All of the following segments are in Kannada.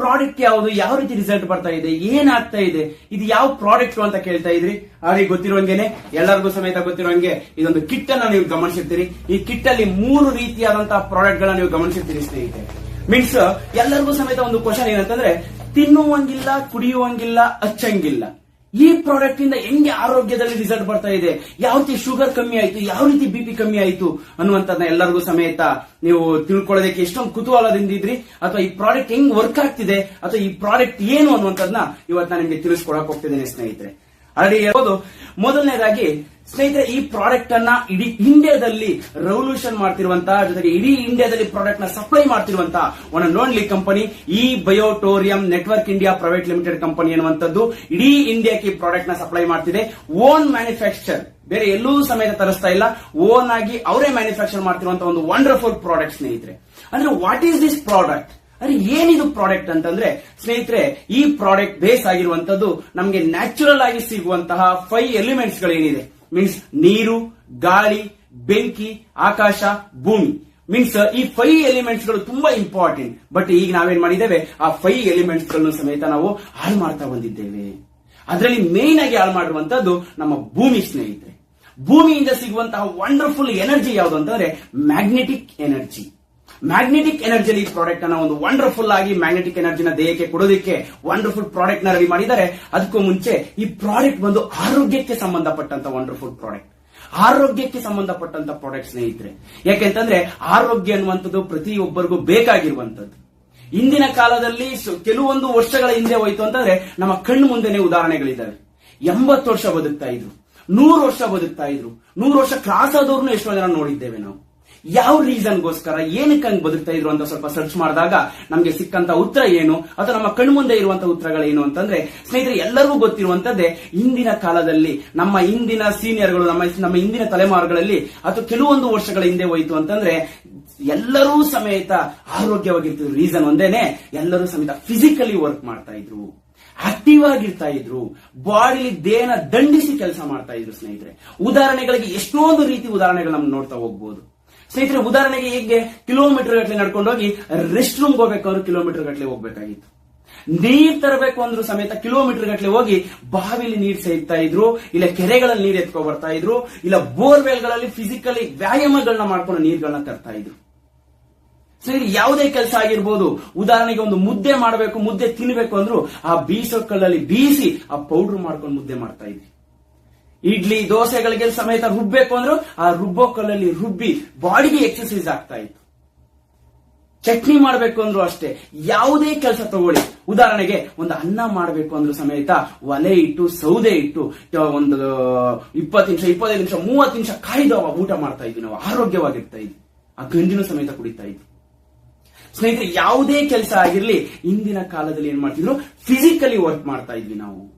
ಪ್ರಾಡಕ್ಟ್ ಯಾವುದು? ಯಾವ ರೀತಿ ರಿಸಲ್ಟ್ ಬರ್ತಾ ಇದೆ? ಏನಾಗ್ತಾ ಇದೆ? ಇದು ಯಾವ ಪ್ರಾಡಕ್ಟ್ ಅಂತ ಕೇಳ್ತಾ ಇದ್ರಿ? ಅವ್ರಿಗೆ ಗೊತ್ತಿರುವಂಗೆನೆ, ಎಲ್ಲರಿಗೂ ಸಮೇತ ಗೊತ್ತಿರುವಂಗೆ, ಇದೊಂದು ಕಿಟ್ ಅನ್ನ ನೀವು ಗಮನಿಸಿರ್ತೀರಿ. ಈ ಕಿಟ್ ಅಲ್ಲಿ ಮೂರು ರೀತಿಯಾದಂತಹ ಪ್ರಾಡಕ್ಟ್ ಗಳನ್ನ ನೀವು ಗಮನಿಸಿರ್ತೀರಿ ಸ್ನೇಹಿತರೆ. ಮೀನ್ಸ್ ಎಲ್ಲರಿಗೂ ಸಮೇತ ಒಂದು ಕ್ವಶನ್ ಏನಂತಂದ್ರೆ, ತಿನ್ನುವಂಗಿಲ್ಲ, ಕುಡಿಯುವಂಗಿಲ್ಲ ಹಚ್ಚಂಗಿಲ್ಲ ಈ ಪ್ರಾಡಕ್ಟ್ ಇಂದ ಹೆಂಗೆ ಆರೋಗ್ಯದಲ್ಲಿ ರಿಸಲ್ಟ್ ಬರ್ತಾ ಇದೆ? ಯಾವ ರೀತಿ ಶುಗರ್ ಕಮ್ಮಿ ಆಯ್ತು? ಯಾವ ರೀತಿ ಬಿ ಪಿ ಕಮ್ಮಿ ಆಯ್ತು? ಅನ್ನುವಂಥದ್ದನ್ನ ಎಲ್ಲರಿಗೂ ಸಮೇತ ನೀವು ತಿಳ್ಕೊಳ್ಳೋದಕ್ಕೆ ಎಷ್ಟೊಂದು ಕುತೂಹಲದಿಂದ ಇದ್ರಿ? ಅಥವಾ ಈ ಪ್ರಾಡಕ್ಟ್ ಹೆಂಗ್ ವರ್ಕ್ ಆಗ್ತಿದೆ? ಅಥವಾ ಈ ಪ್ರಾಡಕ್ಟ್ ಏನು ಅನ್ನುವಂಥದ್ದನ್ನ ಇವತ್ತು ನಾನು ನಿಮಗೆ ತಿಳಿಸ್ಕೊಡಕ್ ಹೋಗ್ತಿದ್ದೇನೆ ಸ್ನೇಹಿತರೆ. ಆಲ್ರೆಡಿ ಹೇಳ್ಬೋದು ಮೊದಲನೇದಾಗಿ, ಸ್ನೇಹಿತರೆ, ಈ ಪ್ರಾಡಕ್ಟ್ ಅನ್ನ ಇಡೀ ಇಂಡಿಯಾದಲ್ಲಿ ರೆವಲ್ಯೂಷನ್ ಮಾಡ್ತಿರುವಂತ ಜೊತೆಗೆ ಇಡೀ ಇಂಡಿಯಾದಲ್ಲಿ ಪ್ರಾಡಕ್ಟ್ನ ಸಪ್ಲೈ ಮಾಡ್ತಿರುವಂತಹ ಒನ್ ಓನ್ಲಿ ಕಂಪನಿ ಈ ಬಯೋಟೋರಿಯಂ network India private limited company ಅನ್ನುವಂಥದ್ದು ಇಡೀ ಇಂಡಿಯಾಕ್ಕೆ ಈ ಪ್ರಾಡಕ್ಟ್ನ ಸಪ್ಲೈ ಮಾಡ್ತಿದೆ. ಓನ್ ಮ್ಯಾನುಫ್ಯಾಕ್ಚರ್ ಬೇರೆ ಎಲ್ಲೂ ಸಮೇತ ತರಿಸ್ತಾ ಇಲ್ಲ. ಓನ್ ಆಗಿ ಅವರೇ ಮ್ಯಾನುಫ್ಯಾಕ್ಚರ್ ಮಾಡ್ತಿರುವಂತಹ ಒಂದು ವಂಡರ್ಫುಲ್ ಪ್ರಾಡಕ್ಟ್ ಸ್ನೇಹಿತರೆ. ಅಂದ್ರೆ ವಾಟ್ ಈಸ್ ದಿಸ್ ಪ್ರಾಡಕ್ಟ್ ಅರೆ, ಏನಿದು ಪ್ರಾಡಕ್ಟ್ ಅಂತಂದ್ರೆ, ಸ್ನೇಹಿತರೆ, ಈ ಪ್ರಾಡಕ್ಟ್ ಬೇಸ್ ಆಗಿರುವಂತದ್ದು ನಮಗೆ ನ್ಯಾಚುರಲ್ ಆಗಿ ಸಿಗುವಂತಹ ಫೈವ್ ಎಲಿಮೆಂಟ್ಸ್ ಗಳೇನಿದೆ. ಮೀನ್ಸ್ ನೀರು, ಗಾಳಿ, ಬೆಂಕಿ, ಆಕಾಶ, ಭೂಮಿ. ಮೀನ್ಸ್ ಈ ಫೈವ್ ಎಲಿಮೆಂಟ್ಸ್ಗಳು ತುಂಬಾ ಇಂಪಾರ್ಟೆಂಟ್ ಬಟ್ ಈಗ ನಾವೇನ್ ಮಾಡಿದ್ದೇವೆ, ಆ ಫೈವ್ ಎಲಿಮೆಂಟ್ಸ್ಗಳನ್ನು ಸಮೇತ ನಾವು ಹಾಳು ಮಾಡ್ತಾ ಬಂದಿದ್ದೇವೆ. ಅದರಲ್ಲಿ ಮೇನ್ ಆಗಿ ಹಾಳು ಮಾಡುವಂತದ್ದು ನಮ್ಮ ಭೂಮಿ ಸ್ನೇಹಿತರೆ. ಭೂಮಿಯಿಂದ ಸಿಗುವಂತಹ ವಂಡರ್ಫುಲ್ ಎನರ್ಜಿ ಯಾವುದು ಅಂತಂದ್ರೆ ಮ್ಯಾಗ್ನೆಟಿಕ್ ಎನರ್ಜಿ ಮ್ಯಾಗ್ನೆಟಿಕ್ ಎನರ್ಜಿ ಈ ಪ್ರಾಡಕ್ಟ್ ಅನ್ನ ಒಂದು ವಂಡರ್ಫುಲ್ ಆಗಿ ಮ್ಯಾಗ್ನೆಟಿಕ್ ಎನರ್ಜಿನ ದೇಹಕ್ಕೆ ಕೊಡೋದಕ್ಕೆ ವಂಡರ್ಫುಲ್ ಪ್ರಾಡಕ್ಟ್ನ ರೆಡಿ ಮಾಡಿದ್ದಾರೆ. ಅದಕ್ಕೂ ಮುಂಚೆ ಈ ಪ್ರಾಡಕ್ಟ್ ಬಂದು ಆರೋಗ್ಯಕ್ಕೆ ಸಂಬಂಧಪಟ್ಟಂತ ವಂಡರ್ಫುಲ್ ಪ್ರಾಡಕ್ಟ್ ಆರೋಗ್ಯಕ್ಕೆ ಸಂಬಂಧಪಟ್ಟಂತ ಪ್ರಾಡಕ್ಟ್ ಸ್ನೇಹಿತರೆ, ಯಾಕೆಂತಂದ್ರೆ ಆರೋಗ್ಯ ಅನ್ನುವಂಥದ್ದು ಪ್ರತಿಯೊಬ್ಬರಿಗೂ ಬೇಕಾಗಿರುವಂತದ್ದು ಇಂದಿನ ಕಾಲದಲ್ಲಿ ಕೆಲವೊಂದು ವರ್ಷಗಳ ಹಿಂದೆ ಹೋಯ್ತು ಅಂತಂದ್ರೆ ನಮ್ಮ ಕಣ್ಣು ಮುಂದೆನೆ ಉದಾಹರಣೆಗಳಿದ್ದಾವೆ. ಎಂಬತ್ತು ವರ್ಷ ಬದುಕ್ತಾ ಇದ್ರು, ನೂರು ವರ್ಷ ಬದುಕ್ತಾ ಇದ್ರು, ನೂರು ವರ್ಷ ಕ್ರಾಸ್ ಆದವ್ರನ್ನು ಎಷ್ಟೋ ಜನ ನೋಡಿದ್ದೇವೆ ನಾವು. ಯಾವ ರೀಸನ್ಗೋಸ್ಕರ ಏನಕ್ಕೆ ಹಂಗೆ ಬದುಕ್ತಾ ಇದ್ರು ಅಂತ ಸ್ವಲ್ಪ ಸರ್ಚ್ ಮಾಡಿದಾಗ ನಮಗೆ ಸಿಕ್ಕಂತ ಉತ್ತರ ಏನು? ಅಥವಾ ನಮ್ಮ ಕಣ್ಮುಂದೆ ಇರುವಂತ ಉತ್ತರಗಳೇನು ಅಂತಂದ್ರೆ, ಸ್ನೇಹಿತರೆ, ಎಲ್ಲರಿಗೂ ಗೊತ್ತಿರುವಂತದ್ದೇ ಇಂದಿನ ಕಾಲದಲ್ಲಿ ನಮ್ಮ ಇಂದಿನ ಸೀನಿಯರ್ಗಳು ನಮ್ಮ ನಮ್ಮ ಇಂದಿನ ತಲೆಮಾರುಗಳಲ್ಲಿ ಅಥವಾ ಕೆಲವೊಂದು ವರ್ಷಗಳ ಹಿಂದೆ ಹೋಯಿತು ಅಂತಂದ್ರೆ, ಎಲ್ಲರೂ ಸಮೇತ ಆರೋಗ್ಯವಾಗಿರ್ತಿದ್ರು. ರೀಸನ್ ಒಂದೇನೆ, ಎಲ್ಲರೂ ಸಮೇತ ಫಿಸಿಕಲಿ ವರ್ಕ್ ಮಾಡ್ತಾ ಇದ್ರು. ಆಕ್ಟಿವ್ ಆಗಿರ್ತಾ ಇದ್ರು. ಬಾಡಿಲಿ ದೇಹನ ದಂಡಿಸಿ ಕೆಲಸ ಮಾಡ್ತಾ ಇದ್ರು ಸ್ನೇಹಿತರೆ. ಉದಾಹರಣೆಗಳಿಗೆ ಎಷ್ಟೊಂದು ರೀತಿ ಉದಾಹರಣೆಗಳು ನಮ್ಗೆ ನೋಡ್ತಾ ಹೋಗ್ಬೋದು. ಸ್ನೇಹಿತರೆ, ಉದಾಹರಣೆಗೆ ಹೀಗೆ ಕಿಲೋಮೀಟರ್ ಗಟ್ಟಲೆ ನಡ್ಕೊಂಡು ಹೋಗಿ ರೆಸ್ಟ್ ರೂಮ್ ಹೋಗ್ಬೇಕಾದ್ರೆ ಕಿಲೋಮೀಟರ್ ಗಟ್ಟಲೆ ಹೋಗ್ಬೇಕಾಗಿತ್ತು. ನೀರ್ ತರಬೇಕು ಅಂದ್ರೂ ಸಮೇತ ಕಿಲೋಮೀಟರ್ ಗಟ್ಟಲೆ ಹೋಗಿ ಬಾವಿಲಿ ನೀರ್ ಸೇರ್ತಾ ಇದ್ರು, ಇಲ್ಲ ಕೆರೆಗಳಲ್ಲಿ ನೀರ್ ಎತ್ಕೊ ಬರ್ತಾ ಇದ್ರು, ಇಲ್ಲ ಬೋರ್ವೆಲ್ಗಳಲ್ಲಿ ಫಿಸಿಕಲಿ ವ್ಯಾಯಾಮಗಳನ್ನ ಮಾಡ್ಕೊಂಡು ನೀರ್ಗಳನ್ನ ತರ್ತಾ ಇದ್ರು. ಸರಿ ಯಾವುದೇ ಕೆಲಸ ಆಗಿರ್ಬೋದು, ಉದಾಹರಣೆಗೆ ಒಂದು ಮುದ್ದೆ ಮಾಡಬೇಕು, ಮುದ್ದೆ ತಿನ್ಬೇಕು ಅಂದ್ರು ಆ ಬೀಸೋ ಕಲ್ಲಲ್ಲಿ ಬೀಸಿ ಆ ಪೌಡರ್ ಮಾಡ್ಕೊಂಡು ಮುದ್ದೆ ಮಾಡ್ತಾ ಇದ್ವಿ. ಇಡ್ಲಿ, ದೋಸೆಗಳಿಗೆ ಸಮೇತ ರುಬ್ಬೇಕು ಅಂದ್ರು ಆ ರುಬ್ಬೋ ಕಲ್ಲಲ್ಲಿ ರುಬ್ಬಿ ಬಾಡಿಗೆ ಎಕ್ಸರ್ಸೈಸ್ ಆಗ್ತಾ ಇತ್ತು. ಚಟ್ನಿ ಮಾಡಬೇಕು ಅಂದ್ರು ಅಷ್ಟೇ. ಯಾವುದೇ ಕೆಲಸ ತಗೊಳ್ಳಿ. ಉದಾಹರಣೆಗೆ ಒಂದು ಅನ್ನ ಮಾಡಬೇಕು ಅಂದ್ರೂ ಸಮೇತ ಒಲೆ ಇಟ್ಟು, ಸೌದೆ ಇಟ್ಟು ಒಂದು, ಇಪ್ಪತ್ತು ನಿಮಿಷ, ಇಪ್ಪತ್ತೈದು ನಿಮಿಷ, ಮೂವತ್ತು ನಿಮಿಷ ಕಾಯ್ದು ಊಟ ಮಾಡ್ತಾ ಇದ್ವಿ ನಾವು. ಆರೋಗ್ಯವಾಗಿರ್ತಾ ಇದ್ವಿ. ಆ ಗಂಜಿನೂ ಸಮೇತ ಕುಡಿತಾ ಇದ್ವಿ. ಸ್ನೇಹಿತರೆ, ಯಾವುದೇ ಕೆಲಸ ಆಗಿರ್ಲಿ, ಇಂದಿನ ಕಾಲದಲ್ಲಿ ಏನ್ ಮಾಡ್ತಿದ್ರು? ಫಿಸಿಕಲಿ ವರ್ಕ್ ಮಾಡ್ತಾ ಇದ್ವಿ ನಾವು.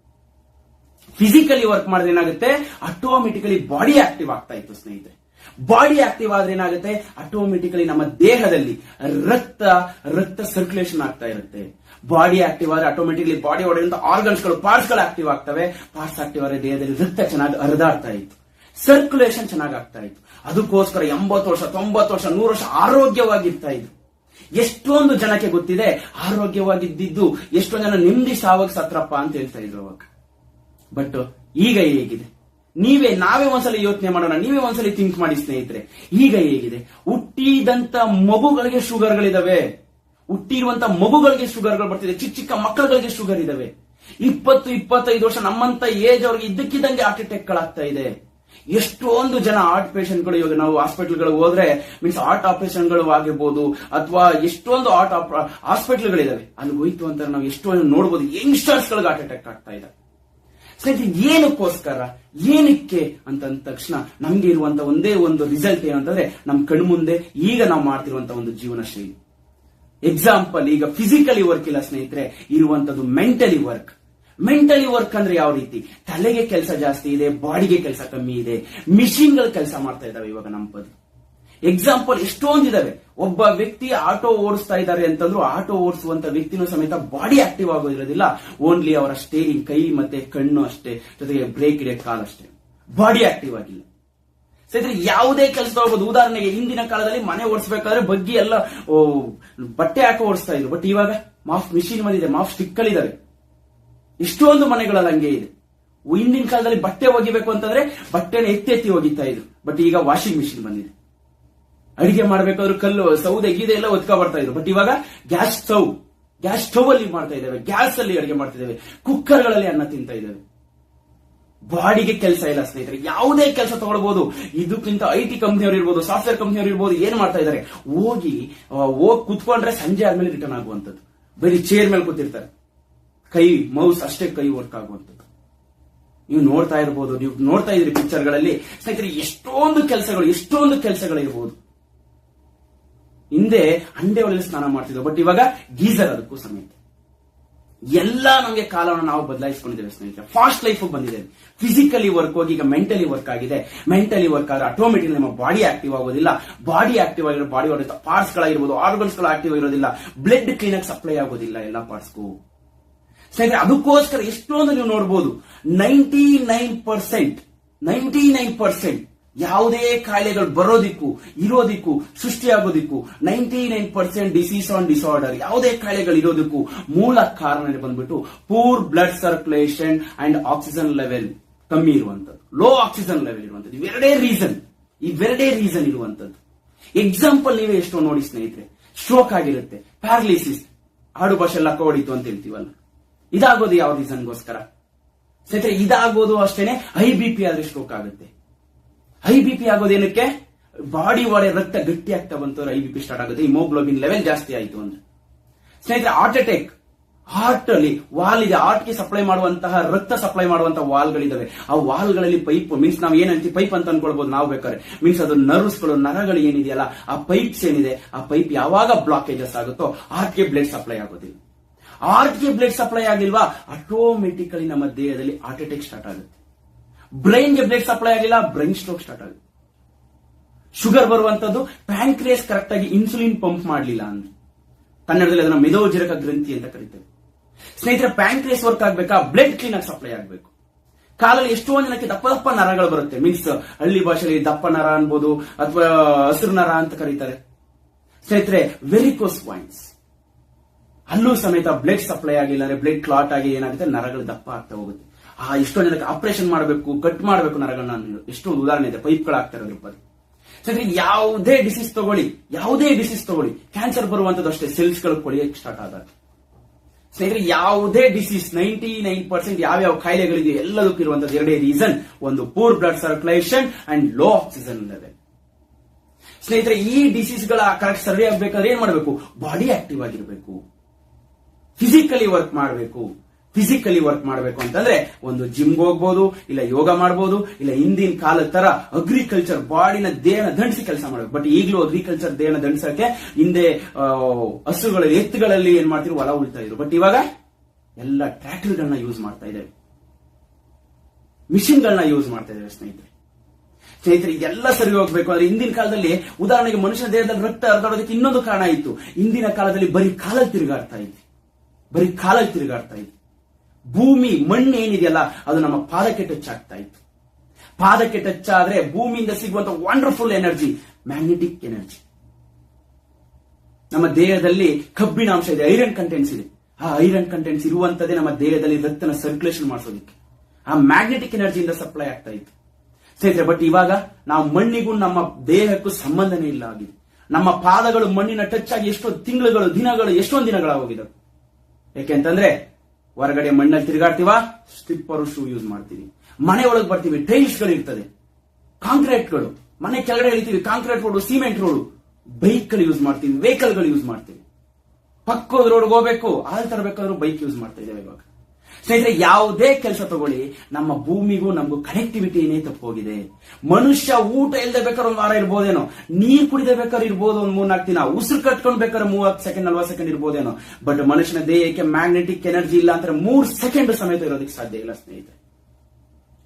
ಫಿಸಿಕಲಿ ವರ್ಕ್ ಮಾಡಿದ್ರೆ ಏನಾಗುತ್ತೆ? ಆಟೋಮೆಟಿಕಲಿ ಬಾಡಿ ಆಕ್ಟಿವ್ ಆಗ್ತಾ ಇತ್ತು ಸ್ನೇಹಿತರೆ. ಬಾಡಿ ಆಕ್ಟಿವ್ ಆದ್ರೆ ಏನಾಗುತ್ತೆ? ಆಟೋಮೆಟಿಕಲಿ ನಮ್ಮ ದೇಹದಲ್ಲಿ ರಕ್ತ ರಕ್ತ ಸರ್ಕ್ಯುಲೇಷನ್ ಆಗ್ತಾ ಇರುತ್ತೆ. ಬಾಡಿ ಆಕ್ಟಿವ್ ಆದ್ರೆ ಆಟೋಮೆಟಿಕಲಿ ಬಾಡಿ ಒಡೆಯಿಂದ ಆರ್ಗನ್ಸ್ಗಳು ಪಾರ್ಟ್ಸ್ಗಳು ಆಕ್ಟಿವ್ ಆಗ್ತವೆ. ಪಾರ್ಟ್ಸ್ ಆಕ್ಟಿವ್ ಆದ್ರೆ ದೇಹದಲ್ಲಿ ರಕ್ತ ಚೆನ್ನಾಗಿ ಹರಿದಾಡ್ತಾ ಇತ್ತು. ಸರ್ಕ್ಯುಲೇಷನ್ ಚೆನ್ನಾಗಿ ಆಗ್ತಾ ಇತ್ತು. ಅದಕ್ಕೋಸ್ಕರ ಎಂಬತ್ತು ವರ್ಷ, ತೊಂಬತ್ತು ವರ್ಷ, ನೂರು ವರ್ಷ ಆರೋಗ್ಯವಾಗಿರ್ತಾ ಇದ್ರು. ಎಷ್ಟೊಂದು ಜನಕ್ಕೆ ಗೊತ್ತಿದೆ, ಆರೋಗ್ಯವಾಗಿದ್ದಿದ್ದು ಎಷ್ಟೊಂದು ಜನ ನಿಮ್ದಿ ಸಾವಾಗ ಸತ್ರಪ್ಪ ಅಂತ ಹೇಳ್ತಾ ಇದ್ರು ಅವಾಗ. ಬಟ್ ಈಗ ಹೇಗಿದೆ? ನೀವೇ, ನಾವೇ ಒಂದ್ಸಲ ಯೋಚನೆ ಮಾಡೋಣ, ನೀವೇ ಒಂದ್ಸಲ ಥಿಂಕ್ ಮಾಡಿ ಸ್ನೇಹಿತರೆ. ಈಗ ಹೇಗಿದೆ? ಹುಟ್ಟಿದಂತ ಮಗುಗಳಿಗೆ ಶುಗರ್ಗಳಿದಾವೆ. ಹುಟ್ಟಿರುವಂತ ಮಗುಗಳಿಗೆ ಶುಗರ್ಗಳು ಬರ್ತಿದೆ. ಚಿಕ್ಕ ಚಿಕ್ಕ ಮಕ್ಕಳುಗಳಿಗೆ ಶುಗರ್ ಇದಾವೆ. ಇಪ್ಪತ್ತು, ಇಪ್ಪತ್ತೈದು ವರ್ಷ ನಮ್ಮಂತ ಏಜ್ ಅವ್ರಿಗೆ ಇದ್ದಕ್ಕಿದ್ದಂಗೆ ಹಾರ್ಟ್ ಅಟ್ಯಾಕ್ ಗಳಾಗ್ತಾ ಇದೆ. ಎಷ್ಟೊಂದು ಜನ ಹಾರ್ಟ್ ಪೇಷಂಟ್ಗಳು ಇವಾಗ ನಾವು ಹಾಸ್ಪಿಟಲ್ಗಳು ಹೋದ್ರೆ ಮೀನ್ಸ್ ಹಾರ್ಟ್ ಆಪರೇಷನ್ಗಳು ಆಗಿರ್ಬೋದು, ಅಥವಾ ಎಷ್ಟೊಂದು ಹಾರ್ಟ್ ಹಾಸ್ಪಿಟಲ್ಗಳಿದಾವೆ ಅಲ್ಲಿ ಹೋಯ್ತು ಅಂತ ನಾವು ಎಷ್ಟೊಂದು ನೋಡಬಹುದು ಯಂಗ್ಸ್ಟರ್ಸ್ ಗಳಿಗೆ ಹಾರ್ಟ್ ಅಟ್ಯಾಕ್ ಆಗ್ತಾ ಇದೆ. ಸ್ನೇಹಿತರೆ ಏನಕ್ಕೋಸ್ಕರ? ಏನಕ್ಕೆ? ಅಂತ ಅಂದ ತಕ್ಷಣ ನಮ್ಗೆ ಇರುವಂತ ಒಂದೇ ಒಂದು ರಿಸಲ್ಟ್ ಏನಂತಂದ್ರೆ ನಮ್ ಕಣ್ಮುಂದೆ ಈಗ ನಾವು ಮಾಡ್ತಿರುವಂತ ಒಂದು ಜೀವನ ಶೈಲಿ. ಎಕ್ಸಾಂಪಲ್ ಈಗ ಫಿಸಿಕಲಿ ವರ್ಕ್ ಇಲ್ಲ ಸ್ನೇಹಿತರೆ, ಇರುವಂತದ್ದು ಮೆಂಟಲಿ ವರ್ಕ್ ಮೆಂಟಲಿ ವರ್ಕ್ ಅಂದ್ರೆ ಯಾವ ರೀತಿ? ತಲೆಗೆ ಕೆಲಸ ಜಾಸ್ತಿ ಇದೆ, ಬಾಡಿಗೆ ಕೆಲಸ ಕಮ್ಮಿ ಇದೆ ಮಿಷಿನ್ಗಳು ಕೆಲಸ ಮಾಡ್ತಾ ಇದಾವೆ ಇವಾಗ ನಮ್ಮ ಬದು. ಎಕ್ಸಾಂಪಲ್ ಎಷ್ಟೊಂದಿದಾವೆ? ಒಬ್ಬ ವ್ಯಕ್ತಿ ಆಟೋ ಓಡಿಸ್ತಾ ಇದ್ದಾರೆ ಅಂತಂದ್ರು ಆಟೋ ಓಡಿಸುವಂತ ವ್ಯಕ್ತಿನೂ ಸಮೇತ ಬಾಡಿ ಆಕ್ಟಿವ್ ಆಗೋದಿರೋದಿಲ್ಲ ಓನ್ಲಿ ಅವರ ಸ್ಟೇರಿಂಗ್ ಕೈ ಮತ್ತೆ ಕಣ್ಣು ಅಷ್ಟೇ, ಜೊತೆಗೆ ಬ್ರೇಕ್ ಇಡೆ ಕಾಲ್ ಅಷ್ಟೇ. ಬಾಡಿ ಆಕ್ಟಿವ್ ಆಗಿಲ್ಲ. ಸ್ನೇಹಿತರೆ, ಯಾವುದೇ ಕೆಲಸ ಹೋಗೋದು. ಉದಾಹರಣೆಗೆ ಹಿಂದಿನ ಕಾಲದಲ್ಲಿ ಮನೆ ಓಡಿಸಬೇಕಾದ್ರೆ ಬಗ್ಗಿ ಎಲ್ಲ ಬಟ್ಟೆ ಹಾಕೋ ಓಡಿಸ್ತಾ ಇದ್ರು. ಬಟ್ ಇವಾಗ ಮಾಫ್ ಮಿಷಿನ್ ಬಂದಿದೆ, ಮಾಫ್ ಸ್ಟಿಕ್ಗಳಿದಾವೆ ಇಷ್ಟೊಂದು ಮನೆಗಳಲ್ಲಿ ಹಂಗೆ ಇದೆ. ಹಿಂದಿನ ಕಾಲದಲ್ಲಿ ಬಟ್ಟೆ ಒಗಿಬೇಕು ಅಂತಂದ್ರೆ ಬಟ್ಟೆನ ಎತ್ತಿ ಎತ್ತಿ ಒಗಿತಾ ಇದ್ರು. ಬಟ್ ಈಗ ವಾಷಿಂಗ್ ಮಿಷಿನ್ ಬಂದಿದೆ. ಅಡಿಗೆ ಮಾಡ್ಬೇಕಾದ್ರೂ ಕಲ್ಲು, ಸೌದೆ, ಗೀದೆ ಎಲ್ಲ ಒತ್ಕೊ ಬರ್ತಾ ಇದ್ರು. ಬಟ್ ಇವಾಗ ಗ್ಯಾಸ್ ಸ್ಟವ್ ಗ್ಯಾಸ್ ಸ್ಟವ್ ಅಲ್ಲಿ ಮಾಡ್ತಾ ಇದ್ದೇವೆ. ಗ್ಯಾಸ್ ಅಲ್ಲಿ ಅಡಿಗೆ ಮಾಡ್ತಾ ಇದ್ದೇವೆ. ಕುಕ್ಕರ್ಗಳಲ್ಲಿ ಅನ್ನ ತಿಂತಾ ಇದ್ದೇವೆ. ಬಾಡಿಗೆ ಕೆಲಸ ಇಲ್ಲ ಸ್ನೇಹಿತರೆ. ಯಾವುದೇ ಕೆಲಸ ತಗೊಳ್ಬಹುದು ಇದಕ್ಕಿಂತ ಐ ಟಿ ಕಂಪ್ನಿಯವರು ಇರ್ಬೋದು ಸಾಫ್ಟ್ವೇರ್ ಕಂಪ್ನಿಯವರು ಇರ್ಬೋದು, ಏನ್ ಮಾಡ್ತಾ ಇದ್ದಾರೆ? ಹೋಗಿ ಹೋಗಿ ಕುತ್ಕೊಂಡ್ರೆ ಸಂಜೆ ಆದ್ಮೇಲೆ ರಿಟರ್ನ್ ಆಗುವಂತದ್ದು ಬರೀ ಚೇರ್ ಮೇಲೆ ಕೂತಿರ್ತಾರೆ. ಕೈ ಮೌಸ್ ಅಷ್ಟೇ ಕೈ ವರ್ಕ್ ಆಗುವಂತದ್ದು ನೀವು ನೋಡ್ತಾ ಇರ್ಬೋದು, ನೀವು ನೋಡ್ತಾ ಇದ್ರಿ ಪಿಕ್ಚರ್ಗಳಲ್ಲಿ ಸ್ನೇಹಿತರೆ, ಎಷ್ಟೊಂದು ಕೆಲಸಗಳು, ಎಷ್ಟೊಂದು ಕೆಲಸಗಳಿರ್ಬೋದು. ಹಿಂದೆ ಅಂಡೆ ಒಳಗೆ ಸ್ನಾನ ಮಾಡ್ತಿದ್ರು. ಬಟ್ ಇವಾಗ ಗೀಸರ್ ಅದಕ್ಕೂ ಸಮೇತ. ಎಲ್ಲ ನಮಗೆ ಕಾಲವನ್ನು ನಾವು ಬದಲಾಯಿಸ್ಕೊಂಡಿದ್ದೇವೆ ಸ್ನೇಹಿತರೆ. ಫಾಸ್ಟ್ ಲೈಫ್ ಬಂದಿದೆ. ಫಿಸಿಕಲಿ ವರ್ಕ್ ಹೋಗಿ ಈಗ ಮೆಂಟಲಿ ವರ್ಕ್ ಆಗಿದೆ. ಮೆಂಟಲಿ ವರ್ಕ್ ಆದ್ರೆ ಆಟೋಮೆಟಿಕ್ ನಮ್ಮ ಬಾಡಿ ಆಕ್ಟಿವ್ ಆಗೋದಿಲ್ಲ. ಬಾಡಿ ಆಕ್ಟಿವ್ ಆಗಿರೋ ಬಾಡಿ ಹೊಡೆದ ಪಾರ್ಟ್ಸ್ ಗಳಾಗಿರ್ಬೋದು ಆರ್ಗನ್ಸ್ಗಳು ಆಕ್ಟಿವ್ ಆಗಿರೋದಿಲ್ಲ. ಬ್ಲಡ್ ಕ್ಲೀನ್ ಆಗಿ ಸಪ್ಲೈ ಆಗೋದಿಲ್ಲ ಎಲ್ಲ ಪಾರ್ಟ್ಸ್ಗೂ ಸ್ನೇಹಿತರೆ, ಅದಕ್ಕೋಸ್ಕರ ಎಷ್ಟೊಂದು ನೀವು ನೋಡಬಹುದು ninety nine percent ninety nine percent ಯಾವುದೇ ಕಾಯಿಲೆಗಳು ಬರೋದಿಕ್ಕೂ, ಇರೋದಿಕ್ಕೂ, ಸೃಷ್ಟಿಯಾಗೋದಿಕ್ಕೂ ninety nine percent disease and disorder ಯಾವುದೇ ಕಾಯಿಲೆಗಳು ಇರೋದಕ್ಕೂ ಮೂಲ ಕಾರಣ ಬಂದ್ಬಿಟ್ಟು poor blood circulation and oxygen level ಕಮ್ಮಿ ಇರುವಂತದ್ದು ಲೋ ಆಕ್ಸಿಜನ್ ಲೆವೆಲ್ ಇರುವಂತದ್ದು ಇವೆರಡೇ ರೀಸನ್ ಇವೆರಡೇ ರೀಸನ್ ಇರುವಂತದ್ದು ಎಕ್ಸಾಂಪಲ್ ನೀವೇ ಎಷ್ಟೋ ನೋಡಿ ಸ್ನೇಹಿತರೆ. ಸ್ಟ್ರೋಕ್ ಆಗಿರುತ್ತೆ. ಪ್ಯಾರಲಿಸಿಸ್ ಆಡು ಭಾಷೆ ಲಕ್ಕ ಹೊಡಿತು ಅಂತ ಹೇಳ್ತೀವಲ್ಲ. ಇದಾಗೋದು ಯಾವ ರೀಸನ್ಗೋಸ್ಕರ ಸ್ನೇಹಿತರೆ, ಇದಾಗೋದು ಅಷ್ಟೇನೆ. ಐ ಬಿ ಪಿ ಆದ್ರೆ ಸ್ಟ್ರೋಕ್ ಆಗುತ್ತೆ. ಐ ಬಿ ಪಿ ಆಗೋದೇನಕ್ಕೆ? ಬಾಡಿ ಒಡೆ ರಕ್ತ ಗಟ್ಟಿ ಆಗ್ತಾ ಬಂತು ಐ ಬಿ ಪಿ ಸ್ಟಾರ್ಟ್ ಆಗುತ್ತೆ. ಹಿಮೋಗ್ಲೋಬಿನ್ ಲೆವೆಲ್ ಜಾಸ್ತಿ ಆಯಿತು ಅಂದ್ರೆ. ಸ್ನೇಹಿತರೆ ಹಾರ್ಟ್ ಅಟ್ಯಾಕ್ ಹಾರ್ಟ್ ಅಲ್ಲಿ ವಾಲ್ ಇದೆ. ಹಾರ್ಟ್ಗೆ ಸಪ್ಲೈ ಮಾಡುವಂತಹ ರಕ್ತ ಸಪ್ಲೈ ಮಾಡುವಂತಹ ವಾಲ್ಗಳಿದಾವೆ. ಆ ವಾಲ್ಗಳಲ್ಲಿ ಪೈಪ್ ಮೀನ್ಸ್ ನಾವು ಏನಂತೀವಿ ಪೈಪ್ ಅಂತ ಅನ್ಕೊಳ್ಬಹುದು ನಾವು ಬೇಕಾದ್ರೆ. ಮೀನ್ಸ್ ಅದು ನರ್ವ್ಸ್ಗಳು ನರಗಳು ಏನಿದೆಯಲ್ಲ, ಆ ಪೈಪ್ಸ್ ಏನಿದೆ, ಆ ಪೈಪ್ ಯಾವಾಗ ಬ್ಲಾಕೇಜಸ್ ಆಗುತ್ತೋ ಹಾರ್ಟ್ಗೆ ಬ್ಲಡ್ ಸಪ್ಲೈ ಆಗೋದಿಲ್ಲ. ಹಾರ್ಟ್ಗೆ ಬ್ಲಡ್ ಸಪ್ಲೈ ಆಗಿಲ್ವಾ? ಆಟೋಮೆಟಿಕಲಿ ನಮ್ಮ ದೇಹದಲ್ಲಿ ಹಾರ್ಟ್ ಅಟ್ಯಾಕ್ ಸ್ಟಾರ್ಟ್ ಆಗುತ್ತೆ. ಬ್ರೈನ್ಗೆ ಬ್ಲಡ್ ಸಪ್ಲೈ ಆಗಿಲ್ಲ ಬ್ರೈನ್ ಸ್ಟ್ರೋಕ್ ಸ್ಟಾರ್ಟ್ ಆಗುತ್ತೆ. ಶುಗರ್ ಬರುವಂತದ್ದು ಪ್ಯಾಂಕ್ರಿಯಸ್ ಕರೆಕ್ಟ್ ಆಗಿ ಇನ್ಸುಲಿನ್ ಪಂಪ್ ಮಾಡಲಿಲ್ಲ ಅಂದ್ರೆ. ಕನ್ನಡದಲ್ಲಿ ಅದನ್ನ ಮೆದೋಜರಕ ಗ್ರಂಥಿ ಅಂತ ಕರಿತೇವೆ ಸ್ನೇಹಿತರೆ ಪ್ಯಾಂಕ್ರಿಯಸ್ ವರ್ಕ್ ಆಗ್ಬೇಕಾ? ಬ್ಲಡ್ ಕ್ಲೀನ್ ಆಗಿ ಸಪ್ಲೈ ಆಗಬೇಕು. ಕಾಲಲ್ಲಿ ಎಷ್ಟೋ ಜನಕ್ಕೆ ದಪ್ಪ ದಪ್ಪ ನರಗಳು ಬರುತ್ತೆ. ಮೀನ್ಸ್ ಹಳ್ಳಿ ಭಾಷೆಯಲ್ಲಿ ದಪ್ಪ ನರ ಅನ್ಬೋದು, ಅಥವಾ, ಹಸಿರು ನರ ಅಂತ ಕರೀತಾರೆ. ಸ್ನೇಹಿತರೆ ವೆರಿಕೋಸ್ ಪಾಯಿಂಟ್ಸ್ ಅಲ್ಲೂ ಸಮೇತ ಬ್ಲಡ್ ಸಪ್ಲೈ ಆಗಿಲ್ಲ, ಅಂದ್ರೆ ಬ್ಲಡ್ ಕ್ಲಾಟ್ ಆಗಿ ಏನಾಗುತ್ತೆ? ನರಗಳು ದಪ್ಪ ಆಗ್ತಾ ಹೋಗುತ್ತೆ. ಆ ಎಷ್ಟೋ ಜನಕ್ಕೆ ಆಪರೇಷನ್ ಮಾಡಬೇಕು ಕಟ್ ಮಾಡಬೇಕು ನರಗಳನ್ನ ಎಷ್ಟೊಂದು ಉದಾಹರಣೆ ಇದೆ. ಪೈಪ್ಗಳು ಇರೋದ್ರ ಬಗ್ಗೆ. ಸರಿ ಯಾವುದೇ ಡಿಸೀಸ್ ತಗೊಳ್ಳಿ. ಯಾವುದೇ ಡಿಸೀಸ್ ತಗೊಳ್ಳಿ. ಕ್ಯಾನ್ಸರ್ ಬರುವಂತದ್ದು ಅಷ್ಟೇ. ಸೆಲ್ಸ್ಗಳು ಕೊಳಿಯಕ್ಕೆ ಸ್ಟಾರ್ಟ್ ಆದಾಗ. ಸ್ನೇಹಿತರೆ ಯಾವುದೇ ಡಿಸೀಸ್ ನೈಂಟಿ ನೈನ್ ಪರ್ಸೆಂಟ್ ಯಾವ್ಯಾವ ಕಾಯಿಲೆಗಳಿದೆ, ಎಲ್ಲದಕ್ಕೂ ಇರುವಂತದ್ದು ಎರಡೇ ರೀಸನ್ ಒಂದು poor blood circulation and low oxygen level ಸ್ನೇಹಿತರೆ ಈ ಡಿಸೀಸ್ಗಳ ಕರೆಕ್ಟ್ ಸರ್ವೆ ಆಗ್ಬೇಕಾದ್ರೆ ಏನ್ ಮಾಡಬೇಕು? ಬಾಡಿ ಆಕ್ಟಿವ್ ಆಗಿರಬೇಕು. ಫಿಸಿಕಲಿ ವರ್ಕ್ ಮಾಡಬೇಕು. ಫಿಸಿಕಲಿ ವರ್ಕ್ ಮಾಡಬೇಕು ಅಂತಂದ್ರೆ ಒಂದು ಜಿಮ್ಗೆ ಹೋಗ್ಬೋದು, ಇಲ್ಲ ಯೋಗ ಮಾಡ್ಬೋದು, ಇಲ್ಲ ಹಿಂದಿನ ಕಾಲದ ತರ ಅಗ್ರಿಕಲ್ಚರ್ ಬಾಡಿನ ದೇಹನ ದಂಡಿಸಿ ಕೆಲಸ ಮಾಡಬೇಕು. ಬಟ್ ಈಗಲೂ ಅಗ್ರಿಕಲ್ಚರ್ ದೇಹನ ದಂಡಿಸಕ್ಕೆ ಹಿಂದೆ ಹಸುಗಳ, ಎತ್ತುಗಳಲ್ಲಿ ಏನ್ ಮಾಡ್ತಿದ್ರು, ಹೊಲ ಉಳ್ತಾ ಇದ್ರು. ಬಟ್ ಇವಾಗ ಎಲ್ಲ ಟ್ರ್ಯಾಕ್ಟರ್ಗಳನ್ನ ಯೂಸ್ ಮಾಡ್ತಾ ಇದ್ದೇವೆ. ಮಿಷಿನ್ಗಳನ್ನ ಯೂಸ್ ಮಾಡ್ತಾ ಇದ್ದೇವೆ ಸ್ನೇಹಿತರೆ. ಸ್ನೇಹಿತರೆ ಎಲ್ಲ ಸರಿ ಹೋಗ್ಬೇಕು. ಅಂದ್ರೆ ಹಿಂದಿನ ಕಾಲದಲ್ಲಿ ಉದಾಹರಣೆಗೆ ಮನುಷ್ಯನ ದೇಹದಲ್ಲಿ ರಕ್ತ ಹರಿದಾಡೋದಕ್ಕೆ ಇನ್ನೊಂದು ಕಾರಣ ಇತ್ತು. ಹಿಂದಿನ ಕಾಲದಲ್ಲಿ ಬರೀ ಕಾಲಲ್ಲಿ ತಿರುಗಾಡ್ತಾ ಇದ್ವಿ. ಬರೀ ಕಾಲಲ್ಲಿ ತಿರುಗಾಡ್ತಾ ಇದ್ವಿ. ಭೂಮಿ, ಮಣ್ಣು ಏನಿದೆಯಲ್ಲ, ಅದು ನಮ್ಮ ಪಾದಕ್ಕೆ ಟಚ್ ಆಗ್ತಾ ಇತ್ತು. ಪಾದಕ್ಕೆ ಟಚ್ ಆದ್ರೆ ಭೂಮಿಯಿಂದ ಸಿಗುವಂತ ವಂಡರ್ಫುಲ್ ಎನರ್ಜಿ ಮ್ಯಾಗ್ನೆಟಿಕ್ ಎನರ್ಜಿ ನಮ್ಮ ದೇಹದಲ್ಲಿ ಕಬ್ಬಿಣಾಂಶ ಇದೆ ಐರನ್ ಕಂಟೆಂಟ್ಸ್ ಇದೆ. ಆ ಐರನ್ ಕಂಟೆಂಟ್ಸ್ ಇರುವಂತದೇ ನಮ್ಮ ದೇಹದಲ್ಲಿ ರಕ್ತನ ಸರ್ಕ್ಯುಲೇಷನ್ ಮಾಡಿಸೋದಕ್ಕೆ. ಆ ಮ್ಯಾಗ್ನೆಟಿಕ್ ಎನರ್ಜಿಯಿಂದ ಸಪ್ಲೈ ಆಗ್ತಾ ಇತ್ತು. ಸ್ನೇಹಿತರೆ ಬಟ್ ಇವಾಗ ನಾವು ಮಣ್ಣಿಗೂ ನಮ್ಮ ದೇಹಕ್ಕೂ ಸಂಬಂಧನೇ ಇಲ್ಲ ಆಗಿದೆ. ನಮ್ಮ ಪಾದಗಳು ಮಣ್ಣಿನ ಟಚ್ ಆಗಿ ಎಷ್ಟೋ ತಿಂಗಳುಗಳು, ದಿನಗಳು, ಎಷ್ಟೊಂದು ದಿನಗಳಾಗೋಗಿದ್ದಾವೆ. ಯಾಕೆಂತಂದ್ರೆ ಹೊರಗಡೆ ಮಣ್ಣಲ್ಲಿ ತಿರುಗಾಡ್ತೀವ? ಸ್ಲಿಪ್ಪರ್ ಶೂ ಯೂಸ್ ಮಾಡ್ತೀವಿ ಮನೆ ಒಳಗೆ ಬರ್ತೀವಿ ಟೈಲ್ಸ್ಗಳು ಇರ್ತದೆ. ಕಾಂಕ್ರೀಟ್ಗಳು ಮನೆ ಕೆಳಗಡೆ ಇಳಿತೀವಿ ಕಾಂಕ್ರೀಟ್ ರೋಡು ಸಿಮೆಂಟ್ ರೋಡು ಬೈಕ್ಗಳು ಯೂಸ್ ಮಾಡ್ತೀವಿ ವೆಹಿಕಲ್ಗಳು ಯೂಸ್ ಮಾಡ್ತೀವಿ. ಪಕ್ಕದ ರೋಡ್ ಹೋಗ್ಬೇಕು ಹಾಲು ತರಬೇಕಾದ್ರೂ ಬೈಕ್ ಯೂಸ್ ಮಾಡ್ತಾ ಇದ್ದೇವೆ ಇವಾಗ. ಸ್ನೇಹಿತರೆ ಯಾವುದೇ ಕೆಲಸ ತಗೊಳ್ಳಿ. ನಮ್ಮ ಭೂಮಿಗೂ ನಮಗೂ ಕನೆಕ್ಟಿವಿಟಿ ಏನೇ ತಪ್ಪೋಗಿದೆ. ಮನುಷ್ಯ ಊಟ ಇಲ್ಲದೆ ಬೇಕಾದ್ರೆ ಒಂದು ವಾರ ಇರ್ಬೋದೇನೋ? ನೀರ್ ಕುಡಿದೇ ಬೇಕಾದ್ರೆ ಇರ್ಬೋದು ಒಂದ್ ಮೂರ್ನಾಲ್ಕು ದಿನ. ಉಸಿರು ಕಟ್ಕೊಂಡು ಬೇಕಾದ್ರೆ ಮೂವತ್ತು ಸೆಕೆಂಡ್ ನಲ್ವತ್ತು ಸೆಕೆಂಡ್ ಇರ್ಬೋದೇನೋ? ಬಟ್ ಮನುಷ್ಯನ ದೇಹಕ್ಕೆ ಮ್ಯಾಗ್ನೆಟಿಕ್ ಎನರ್ಜಿ ಇಲ್ಲ ಅಂದ್ರೆ ಮೂರ್ ಸೆಕೆಂಡ್ ಸಮೇತ ಇರೋದಕ್ಕೆ ಸಾಧ್ಯ ಇಲ್ಲ ಸ್ನೇಹಿತರೆ.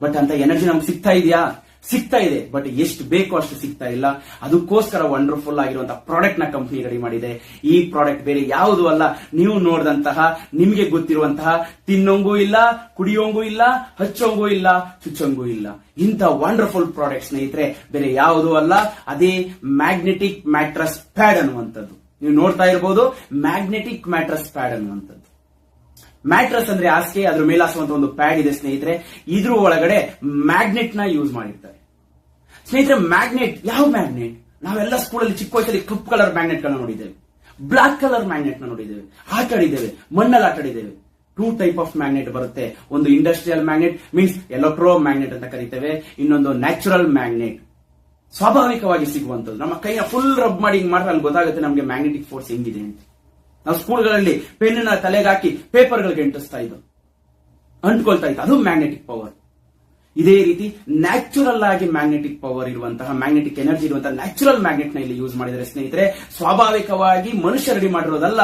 ಬಟ್ ಅಂತ ಎನರ್ಜಿ ನಮ್ಗೆ ಸಿಗ್ತಾ ಇದೆಯಾ? ಸಿಗ್ತಾ ಇದೆ. ಬಟ್ ಎಷ್ಟು ಬೇಕೋ ಅಷ್ಟು ಸಿಗ್ತಾ ಇಲ್ಲ. ಅದಕ್ಕೋಸ್ಕರ ವಂಡರ್ಫುಲ್ ಆಗಿರುವಂತಹ ಪ್ರಾಡಕ್ಟ್ನ ಕಂಪನಿ ರೆಡಿ ಮಾಡಿದೆ. ಈ ಪ್ರಾಡಕ್ಟ್ ಬೇರೆ ಯಾವುದು ಅಲ್ಲ. ನೀವು ನೋಡಿದಂತಹ, ನಿಮಗೆ ಗೊತ್ತಿರುವಂತಹ, ತಿನ್ನೋಂಗೂ ಇಲ್ಲ, ಕುಡಿಯೋಂಗೂ ಇಲ್ಲ, ಹಚ್ಚೋಂಗೂ ಇಲ್ಲ, ಚುಚ್ಚೋಂಗೂ ಇಲ್ಲ. ಇಂಥ ವಂಡರ್ಫುಲ್ ಪ್ರಾಡಕ್ಟ್ ಸ್ನೇಹಿತರೆ, ಬೇರೆ ಯಾವುದು ಅಲ್ಲ. ಅದೇ ಮ್ಯಾಗ್ನೆಟಿಕ್ ಮ್ಯಾಟ್ರಸ್ ಪ್ಯಾಡ್ ಅನ್ನುವಂಥದ್ದು. ನೀವು ನೋಡ್ತಾ ಇರಬಹುದು ಮ್ಯಾಗ್ನೆಟಿಕ್ ಮ್ಯಾಟ್ರಸ್ ಪ್ಯಾಡ್ ಅನ್ನುವಂಥದ್ದು. ಮ್ಯಾಟ್ರಸ್ ಅಂದ್ರೆ ಹಾಸಿಗೆ, ಅದ್ರ ಮೇಲಾಸುವಂತ ಒಂದು ಪ್ಯಾಡ್ ಇದೆ ಸ್ನೇಹಿತರೆ. ಇದ್ರ ಒಳಗಡೆ ಮ್ಯಾಗ್ನೆಟ್ನ ಯೂಸ್ ಮಾಡಿರ್ತಾರೆ. ಸ್ನೇಹಿತರೆ, ಮ್ಯಾಗ್ನೆಟ್, ಯಾವ ಮ್ಯಾಗ್ನೆಟ್? ನಾವೆಲ್ಲ ಸ್ಕೂಲಲ್ಲಿ ಚಿಕ್ಕ ವಯಸ್ಸಲ್ಲಿ ಕಪ್ ಕಲರ್ ಮ್ಯಾಗ್ನೆಟ್ ಗಳನ್ನ ನೋಡಿದ್ದೇವೆ. ಬ್ಲಾಕ್ ಕಲರ್ ಮ್ಯಾಗ್ನೆಟ್ನ ನೋಡಿದ್ದೇವೆ. ಆಟ ಆಡಿದ್ದೇವೆ. ಮಣ್ಣಲ್ಲಿ ಆಟ ಆಡಿದ್ದೇವೆ. ಟೂ ಟೈಪ್ ಆಫ್ ಮ್ಯಾಗ್ನೆಟ್ ಬರುತ್ತೆ. ಒಂದು industrial magnet means electro magnet ಅಂತ ಕರಿತೇವೆ. ಇನ್ನೊಂದು ನ್ಯಾಚುರಲ್ ಮ್ಯಾಗ್ನೆಟ್. ಸ್ವಾಭಾವಿಕವಾಗಿ ಸಿಗುವಂತದ್ದು ನಮ್ಮ ಕೈನ ಫುಲ್ ರಬ್ ಮಾಡಿ ಹಿಂಗ್ ಮಾಡಿದ್ರೆ ಅಲ್ಲಿ ಗೊತ್ತಾಗುತ್ತೆ ನಮಗೆ ಮ್ಯಾಗ್ನೆಟಿಕ್ ಫೋರ್ಸ್ ಹೆಂಗಿದೆ ಅಂತ. ನಾವು ಸ್ಕೂಲ್ಗಳಲ್ಲಿ ಪೆನ್ನ ಹಾಕಿ ಪೇಪರ್ಗಳಿಗೆ ಅಂಟಿಸ್ತಾ ಇದ್ದು ಅಂಟ್ಕೊಳ್ತಾ ಇತ್ತು ಅದು ಮ್ಯಾಗ್ನೆಟಿಕ್ ಪವರ್ ಇದೇ ರೀತಿ ನ್ಯಾಚುರಲ್ ಆಗಿ ಮ್ಯಾಗ್ನೆಟಿಕ್ ಪವರ್ ಇರುವಂತಹ ಮ್ಯಾಗ್ನೆಟಿಕ್ ಎನರ್ಜಿ ಇರುವಂತಹ ನ್ಯಾಚುರಲ್ ಮ್ಯಾಗ್ನೆಟ್ನ ಇಲ್ಲಿ ಯೂಸ್ ಮಾಡಿದರೆ ಸ್ನೇಹಿತರೆ. ಸ್ವಾಭಾವಿಕವಾಗಿ ಮನುಷ್ಯ ರೆಡಿ ಮಾಡಿರೋದಲ್ಲ,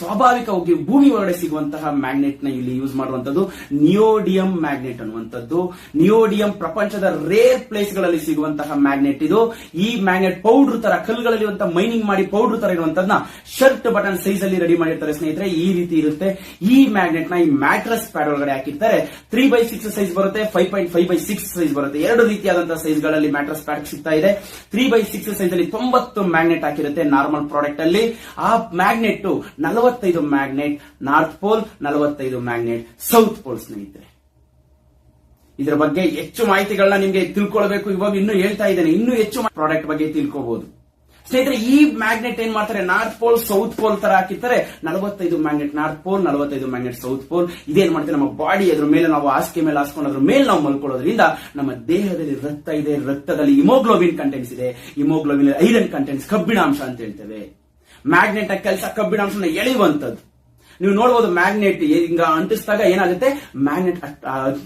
ಸ್ವಾಭಾವಿಕವಾಗಿ ಭೂಮಿ ಒಳಗಡೆ ಸಿಗುವಂತಹ ಮ್ಯಾಗ್ನೆಟ್ನ ಇಲ್ಲಿ ಯೂಸ್ ಮಾಡುವಂತದ್ದು ನಿಯೋಡಿಯಂ ಮ್ಯಾಗ್ನೆಟ್ ಅನ್ನುವಂಥದ್ದು. ನಿಯೋಡಿಯಂ ಪ್ರಪಂಚದ ರೇರ್ ಪ್ಲೇಸ್ಗಳಲ್ಲಿ ಸಿಗುವಂತಹ ಮ್ಯಾಗ್ನೆಟ್ ಇದು. ಈ ಮ್ಯಾಗ್ನೆಟ್ ಪೌಡರ್ ತರ, ಕಲ್ಲುಗಳಲ್ಲಿ ಮೈನಿಂಗ್ ಮಾಡಿ ಪೌಡರ್ ತರ ಇರುವಂತದ್ನ ಶರ್ಟ್ ಬಟನ್ ಸೈಜ್ ಅಲ್ಲಿ ರೆಡಿ ಮಾಡಿರ್ತಾರೆ ಸ್ನೇಹಿತರೆ. ಈ ರೀತಿ ಇರುತ್ತೆ. ಈ ಮ್ಯಾಗ್ನೆಟ್ನ ಈ ಮ್ಯಾಟ್ರಸ್ ಪ್ಯಾಡ್ ಒಳಗಡೆ ಹಾಕಿರ್ತಾರೆ. ತ್ರೀ ಬೈ ಸಿಕ್ಸ್ ಸೈಜ್ ಬರುತ್ತೆ five point five by six size ಬರುತ್ತೆ. ಎರಡು ರೀತಿಯಾದಂತಹ ಸೈಜ್ಗಳಲ್ಲಿ ಮ್ಯಾಟ್ರಸ್ ಪ್ಯಾಕ್ ಸಿಗ್ತಾ ಇದೆ. ತ್ರೀ ಬೈ ಸಿಕ್ಸ್ ಸೈಜ್ ಅಲ್ಲಿ ತೊಂಬತ್ತು ಮ್ಯಾಗ್ನೆಟ್ ಹಾಕಿರುತ್ತೆ ನಾರ್ಮಲ್ ಪ್ರಾಡಕ್ಟ್ ಅಲ್ಲಿ. ಆ ಮ್ಯಾಗ್ನೆಟ್ ನಲವತ್ತೈದು ಮ್ಯಾಗ್ನೆಟ್ ನಾರ್ತ್ ಪೋಲ್ ನಲವತ್ತೈದು ಮ್ಯಾಗ್ನೆಟ್ ಸೌತ್ ಪೋಲ್ ಸ್ನೇಹಿತರೆ. ಇದರ ಬಗ್ಗೆ ಹೆಚ್ಚು ಮಾಹಿತಿಗಳನ್ನ ನಿಮಗೆ ತಿಳ್ಕೊಳ್ಬೇಕು. ಇವಾಗ ಇನ್ನು ಹೇಳ್ತಾ ಇದ್ದೇನೆ. ಇನ್ನೂ ಹೆಚ್ಚು ಪ್ರಾಡಕ್ಟ್ ಬಗ್ಗೆ ತಿಳ್ಕೋಬಹುದು ಸ್ನೇಹಿತರೆ, ಈ ಮ್ಯಾಗ್ನೆಟ್ ಏನ್ ಮಾಡ್ತಾರೆ? ನಾರ್ತ್ ಪೋಲ್ ಸೌತ್ ಪೋಲ್ ತರ ಹಾಕಿರ್ತಾರೆ. ನಲವತ್ತೈದು ಮ್ಯಾಗ್ನೆಟ್ ನಾರ್ತ್ ಪೋಲ್ ನಲವತ್ತೈದು ಮ್ಯಾಗ್ನೆಟ್ ಸೌತ್ ಪೋಲ್ ಇದೇನ್ ಮಾಡ್ತಾರೆ ನಮ್ಮ ಬಾಡಿ ಅದ್ರ ಮೇಲೆ ನಾವು ಹಾಸಿಗೆ ಮೇಲೆ ಹಾಸ್ಕೊಂಡು ಅದ್ರ ಮೇಲೆ ನಾವು ಮಲ್ಕೊಳ್ಳೋದ್ರಿಂದ ನಮ್ಮ ದೇಹದಲ್ಲಿ ರಕ್ತ ಇದೆ. ರಕ್ತದಲ್ಲಿ ಹಿಮೋಗ್ಲೋಬಿನ್ ಕಂಟೆಂಟ್ಸ್ ಇದೆ. ಹಿಮೋಗ್ಲೋಬಿನ್ ಐರನ್ ಕಂಟೆಂಟ್ಸ್ ಕಬ್ಬಿಣಾಂಶ ಅಂತ ಹೇಳ್ತೇವೆ. ಮ್ಯಾಗ್ನೆಟ್ ಕೆಲಸ ಕಬ್ಬಿಣಾಂಶನ ಎಳೆಯುವಂತದ್ದು ನೀವು ನೋಡಬಹುದು ಮ್ಯಾಗ್ನೆಟ್ ಹಿಂಗ ಅಂಟಿಸಿದಾಗ ಏನಾಗುತ್ತೆ? ಮ್ಯಾಗ್ನೆಟ್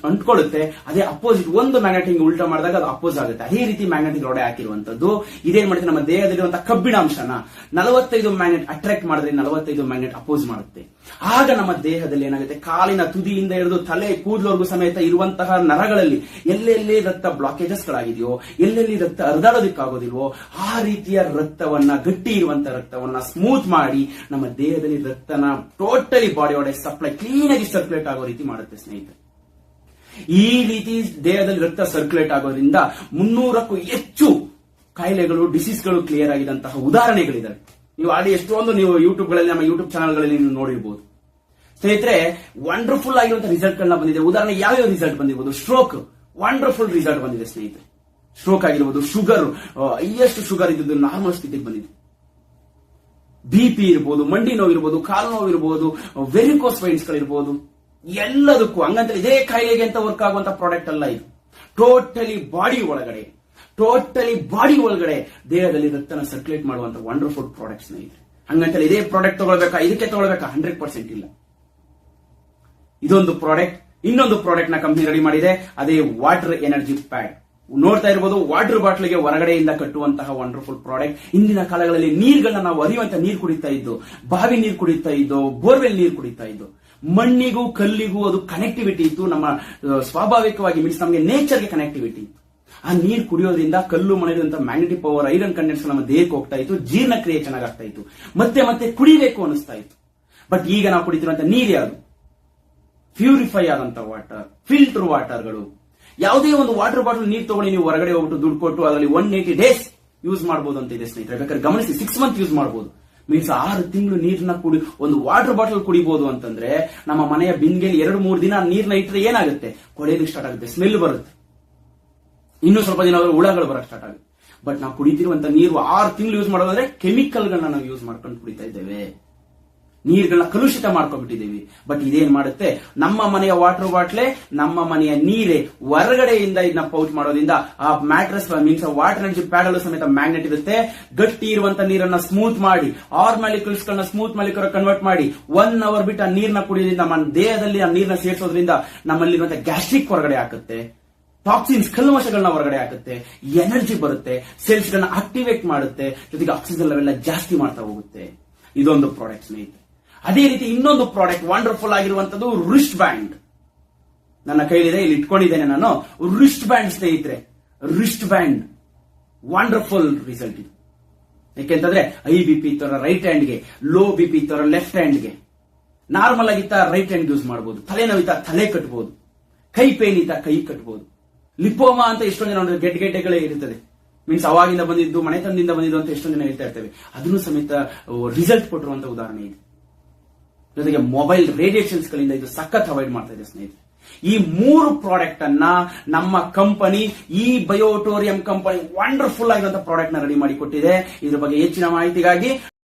ಅಂಟ್ಕೊಳ್ಳುತ್ತೆ. ಅದೇ ಅಪೋಸಿಟ್ ಒಂದು ಮ್ಯಾಗ್ನೆಟ್ ಹಿಂಗ್ ಉಲ್ಟಾ ಮಾಡಿದಾಗ ಅದು ಅಪೋಸ್ ಆಗುತ್ತೆ. ಅದೇ ರೀತಿ ಮ್ಯಾಗ್ನೆಟಿಕ್ ರೋಡೆ ಹಾಕಿರುವಂತದ್ದು ಇದೇನ್ ಮಾಡುತ್ತೆ ನಮ್ಮ ದೇಹದಲ್ಲಿರುವಂತಹ ಕಬ್ಬಿಣಾಂಶನ ನಲವತ್ತೈದು ಮ್ಯಾಗ್ನೆಟ್ ಅಟ್ರಾಕ್ಟ್ ಮಾಡಿದ್ರೆ ನಲವತ್ತೈದು ಮ್ಯಾಗ್ನೆಟ್ ಅಪೋಸ್ ಮಾಡುತ್ತೆ. ಆಗ ನಮ್ಮ ದೇಹದಲ್ಲಿ ಏನಾಗುತ್ತೆ? ಕಾಲಿನ ತುದಿಯಿಂದ ಹಿಡಿದು ತಲೆ ಕೂದಲವರೆಗೂ ಸಮೇತ ಇರುವಂತಹ ನರಗಳಲ್ಲಿ ಎಲ್ಲೆಲ್ಲಿ ರಕ್ತ ಬ್ಲಾಕೇಜಸ್ ಗಳಾಗಿದೆಯೋ ಎಲ್ಲೆಲ್ಲಿ ರಕ್ತ ಹರಿದಾಡೋದಕ್ಕಾಗೋದಿಲ್ವೋ, ಆ ರೀತಿಯ ರಕ್ತವನ್ನ, ಗಟ್ಟಿ ಇರುವಂತಹ ರಕ್ತವನ್ನ ಸ್ಮೂತ್ ಮಾಡಿ ನಮ್ಮ ದೇಹದಲ್ಲಿ ರಕ್ತನ ಟೋಟಲಿ ಬಾಡಿ ಒಳಗೆ ಸಪ್ಲೈ ಕ್ಲೀನ್ ಆಗಿ ಸರ್ಕ್ಯುಲೇಟ್ ಆಗೋ ರೀತಿ ಮಾಡುತ್ತೆ ಸ್ನೇಹಿತರೆ. ಈ ರೀತಿ ದೇಹದಲ್ಲಿ ರಕ್ತ ಸರ್ಕ್ಯುಲೇಟ್ ಆಗೋದ್ರಿಂದ ಮುನ್ನೂರಕ್ಕೂ ಹೆಚ್ಚು ಕಾಯಿಲೆಗಳು ಡಿಸೀಸ್ಗಳು ಕ್ಲಿಯರ್ ಆಗಿದಂತಹ ಉದಾಹರಣೆಗಳಿದ್ದಾವೆ ನೀವು ಆಲ್ರೆಡಿ ಎಷ್ಟೊಂದು ನೀವು ಯೂಟ್ಯೂಬ್ಗಳಲ್ಲಿ ನಮ್ಮ ಯೂಟ್ಯೂಬ್ ಚಾನಲ್ಗಳಲ್ಲಿ ನೀವು ನೋಡಿರ್ಬೋದು. ಸ್ನೇಹಿತರೆ ವಂಡರ್ಫುಲ್ ಆಗಿರುವಂತಹ ರಿಸಲ್ಟ್ ಗಳನ್ನ ಬಂದಿದೆ. ಉದಾಹರಣೆ, ಯಾವ್ಯಾವ ರಿಸಲ್ಟ್ ಬಂದಿರಬಹುದು ಸ್ಟ್ರೋಕ್ ವಂಡರ್ಫುಲ್ ರಿಸಲ್ಟ್ ಬಂದಿದೆ ಸ್ನೇಹಿತರೆ. ಸ್ಟ್ರೋಕ್ ಆಗಿರ್ಬೋದು ಶುಗರ್ ಹೈಯೆಸ್ಟ್ ಶುಗರ್ ಇದ್ದು ನಾರ್ಮಲ್ ಸ್ಥಿತಿಗೆ ಬಂದಿದೆ. ಬಿಪಿ ಇರ್ಬೋದು, ಮಂಡಿ ನೋವು ಇರ್ಬೋದು, ಕಾಲು ನೋವು ಇರ್ಬೋದು ವೆರಿಕೋಸ್ ವೈನ್ಸ್ ಗಳಿರ್ಬೋದು ಎಲ್ಲದಕ್ಕೂ ಹಂಗಂತ ಇದೇ ಕಾಯಿಲೆಗೆ ಅಂತ ವರ್ಕ್ ಆಗುವಂತ ಪ್ರಾಡಕ್ಟ್ ಅಲ್ಲ ಇದು. ಟೋಟಲಿ ಬಾಡಿ ಒಳಗಡೆ. ಟೋಟಲಿ ಬಾಡಿ ಒಳಗಡೆ ದೇಹದಲ್ಲಿ ರಕ್ತನ ಸರ್ಕ್ಯುಲೇಟ್ ಮಾಡುವಂತ ವಂಡರ್ಫುಲ್ ಪ್ರಾಡಕ್ಟ್ಸ್ ಇದೆ. ಹಂಗಂತಲ್ಲ ಇದೇ ಪ್ರಾಡಕ್ಟ್ ತಗೊಳ್ಬೇಕಾ, ಇದಕ್ಕೆ ತಗೊಳ್ಬೇಕಾ? ಹಂಡ್ರೆಡ್ ಪರ್ಸೆಂಟ್ ಇಲ್ಲ. ಇದೊಂದು ಪ್ರಾಡಕ್ಟ್ ಇನ್ನೊಂದು ಪ್ರಾಡಕ್ಟ್ನ ಕಂಪನಿ ರೆಡಿ ಮಾಡಿದೆ. ಅದೇ ವಾಟರ್ ಎನರ್ಜಿ ಪ್ಯಾಡ್ ನೋಡ್ತಾ ಇರಬಹುದು ವಾಟರ್ ಬಾಟ್ಲಿಗೆ ಹೊರಗಡೆಯಿಂದ ಕಟ್ಟುವಂತಹ ವಂಡರ್ಫುಲ್ ಪ್ರಾಡಕ್ಟ್ ಇಂದಿನ ಕಾಲಗಳಲ್ಲಿ ನೀರ್ಗಳನ್ನ ನಾವು ಅರಿಯುವಂತ ನೀರು ಕುಡಿತಾ ಇದ್ದು, ಬಾವಿ ನೀರು ಕುಡಿತಾ ಇದ್ದು, ಬೋರ್ವೆಲ್ ನೀರು ಕುಡಿತಾ ಇದ್ದು, ಮಣ್ಣಿಗೂ ಕಲ್ಲಿಗೂ ಅದು ಕನೆಕ್ಟಿವಿಟಿ ಇತ್ತು ನಮ್ಮ, ಸ್ವಾಭಾವಿಕವಾಗಿ ಮೀನ್ಸ್ ನಮಗೆ ನೇಚರ್ಗೆ ಕನೆಕ್ಟಿವಿಟಿ ಆ ನೀರು ಕುಡಿಯೋದ್ರಿಂದ ಕಲ್ಲು ಮನೆಯಂತ ಮ್ಯಾಗ್ನೆಟಿಕ್ ಪವರ್ ಐರನ್ ಕಂಟೆಂಟ್ಸ್ ನಮ್ಮ ದೇಹಕ್ಕೆ ಹೋಗ್ತಾ ಇತ್ತು, ಜೀರ್ಣಕ್ರಿಯೆ ಚೆನ್ನಾಗಾಗ್ತಾ ಇತ್ತು. ಮತ್ತೆ ಮತ್ತೆ ಕುಡಿಬೇಕು ಅನಿಸ್ತಾ ಇತ್ತು. ಬಟ್ ಈಗ ನಾವು ಕುಡಿತಿರುವಂತ ನೀರು ಯಾವುದು? ಪ್ಯೂರಿಫೈ ಆದಂತ ವಾಟರ್ ಫಿಲ್ಟರ್ ವಾಟರ್ಗಳು ಯಾವುದೇ ಒಂದು ವಾಟರ್ ಬಾಟಲ್ ನೀರು ತಗೊಂಡು ನೀವು ಹೊರಗಡೆ ಹೋಗ್ಬಿಟ್ಟು ದುಡ್ಡು ಕೊಟ್ಟು ಅದರಲ್ಲಿ ಒನ್ ಏಟಿ ಡೇಸ್ ಯೂಸ್ ಮಾಡಬಹುದು ಅಂತ ಇದೆ ಸ್ನೇಹಿತರೆ. ಬೇಕಾದ್ರೆ ಗಮನಿಸಿ ಸಿಕ್ಸ್ ಮಂತ್ ಯೂಸ್ ಮಾಡಬಹುದು ಮೀನ್ಸ್ ಆರು ತಿಂಗಳು ನೀರನ್ನ ಕುಡಿ, ಒಂದು ವಾಟರ್ ಬಾಟಲ್ ಕುಡಿಬಹುದು ಅಂತಂದ್ರೆ ನಮ್ಮ ಮನೆಯ ಬಿಂದಿಗೆ ಎರಡು ಮೂರು ದಿನ ನೀರ್ನ ಇಟ್ಟರೆ ಏನಾಗುತ್ತೆ? ಕೊಳೆಯಲಿಕ್ಕೆ ಸ್ಟಾರ್ಟ್ ಆಗುತ್ತೆ ಸ್ಮೆಲ್ ಬರುತ್ತೆ. ಇನ್ನು ಸ್ವಲ್ಪ ದಿನ ಹುಳಗಳು ಬರಕ್ ಸ್ಟಾರ್ಟ್ ಆಗುತ್ತೆ. ಬಟ್ ನಾವು ಕುಡಿತಿರುವಂತ ನೀರು ಆರು ತಿಂಗಳು ಯೂಸ್ ಮಾಡೋದಾದ್ರೆ ಕೆಮಿಕಲ್ಗಳನ್ನ ನಾವು ಯೂಸ್ ಮಾಡ್ಕೊಂಡು ಕುಡಿತಾ ಇದ್ದೇವೆ. ನೀರ್ಗಳನ್ನ ಕಲುಷಿತ ಮಾಡ್ಕೊಂಡ್ಬಿಟ್ಟಿದ್ದೀವಿ. ಬಟ್ ಇದೇನ್ ಮಾಡುತ್ತೆ? ನಮ್ಮ ಮನೆಯ ವಾಟರ್ ಬಾಟ್ಲೆ ನಮ್ಮ ಮನೆಯ ನೀರೇ ಹೊರಗಡೆಯಿಂದ ಇದನ್ನ ಪೌಚ್ ಮಾಡೋದ್ರಿಂದ ಆ ಮ್ಯಾಟ್ರಸ್ ಮೀನ್ಸ್ ವಾಟರ್ ಎನರ್ಜಿ ಪ್ಯಾಡಲ್ ಸಮೇತ ಮ್ಯಾಗ್ನೆಟ್ ಇರುತ್ತೆ. ಗಟ್ಟಿ ಇರುವಂತ ನೀರನ್ನ ಸ್ಮೂತ್ ಮಾಡಿ ಆರ್ ಮಾಲಿಕ್ಯೂಲ್ಸ್ ಗಳನ್ನ ಸ್ಮೂತ್ ಮಾಲಿಕ್ಯೂಲ್ ಕನ್ವರ್ಟ್ ಮಾಡಿ ಒನ್ ಅವರ್ ಬಿಟ್ಟು ಆ ನೀರ್ನ ಕುಡಿಯೋದ್ರಿಂದ ನಮ್ಮ ದೇಹದಲ್ಲಿ ಆ ನೀರ್ನ ಸೇರಿಸೋದ್ರಿಂದ ನಮ್ಮಲ್ಲಿರುವಂತ ಗ್ಯಾಸ್ಟ್ರಿಕ್ ಹೊರಗಡೆ ಹಾಕುತ್ತೆ. ಟಾಕ್ಸಿನ್ಸ್ ಕಲ್ಮಶಗಳನ್ನ ಹೊರಗಡೆ ಹಾಕುತ್ತೆ ಎನರ್ಜಿ ಬರುತ್ತೆ ಸೆಲ್ಸ್ ಗಳನ್ನ ಆಕ್ಟಿವೇಟ್ ಮಾಡುತ್ತೆ, ಜೊತೆಗೆ ಆಕ್ಸಿಜನ್ ಲೆವೆಲ್ ಜಾಸ್ತಿ ಮಾಡ್ತಾ ಹೋಗುತ್ತೆ. ಇದೊಂದು ಪ್ರಾಡಕ್ಟ್ ಸ್ನೇಹಿತರೆ. ಅದೇ ರೀತಿ ಇನ್ನೊಂದು ಪ್ರಾಡಕ್ಟ್ ವಂಡರ್ಫುಲ್ ಆಗಿರುವಂತದ್ದು ರಿಸ್ಟ್ ಬ್ಯಾಂಡ್ ನನ್ನ ಕೈಲಿದೆ, ಇಲ್ಲಿ ಇಟ್ಕೊಂಡಿದ್ದೇನೆ ನಾನು. ರಿಸ್ಟ್ ಬ್ಯಾಂಡ್ ಸ್ನೇಹಿತರೆ ರಿಸ್ಟ್ ಬ್ಯಾಂಡ್ ವಂಡರ್ಫುಲ್ ರಿಸಲ್ಟ್ ಇದು ಯಾಕೆಂತಂದ್ರೆ ಐ ಬಿ ಪಿ ಇತ್ತವರ ರೈಟ್ ಹ್ಯಾಂಡ್ಗೆ ಲೋ ಬಿ ಪಿ ಇತ್ತವರ ಲೆಫ್ಟ್ ಹ್ಯಾಂಡ್ಗೆ ನಾರ್ಮಲ್ ಆಗಿತ್ತ ರೈಟ್ ಹ್ಯಾಂಡ್ ಯೂಸ್ ಮಾಡಬಹುದು ತಲೆನೋವಿತ ತಲೆ ಕಟ್ಬಹುದು ಕೈ ಪೇನ್ ಇತ್ತ ಕೈ ಕಟ್ಬಹುದು ಲಿಪೋಮಾ ಅಂತ ಎಷ್ಟೊಂದು ಜನ ಗೆಡ್ ಗೆಡ್ಡೆಗಳೇ ಇರುತ್ತದೆ. ಮೀನ್ಸ್ ಅವಾಗಿಂದ ಬಂದಿದ್ದು, ಮನೆತನದಿಂದ ಬಂದಿದ್ದು ಅಂತ ಎಷ್ಟೊಂದು ಜನ ಹೇಳ್ತಾ ಇರ್ತೇವೆ. ಅದನ್ನು ಸಮೇತ ರಿಸಲ್ಟ್ ಕೊಟ್ಟಿರುವಂತ ಉದಾಹರಣೆ ಇದೆ. ಜೊತೆಗೆ ಮೊಬೈಲ್ ರೇಡಿಯೇಷನ್ಸ್ ಗಳಿಂದ ಇದು ಸಖತ್ ಅವಾಯ್ಡ್ ಮಾಡ್ತಾ ಇದೆ ಸ್ನೇಹಿತರೆ. ಈ ಮೂರು ಪ್ರಾಡಕ್ಟ್ ಅನ್ನ ನಮ್ಮ ಕಂಪನಿ ಈ ಬಯೋಟೋರಿಯಂ ಕಂಪನಿ ವಂಡರ್ಫುಲ್ ಆಗಿರುವಂತಹ ಪ್ರಾಡಕ್ಟ್ನ ರೆಡಿ ಮಾಡಿ ಕೊಟ್ಟಿದೆ. ಇದ್ರ ಬಗ್ಗೆ ಹೆಚ್ಚಿನ ಮಾಹಿತಿಗಾಗಿ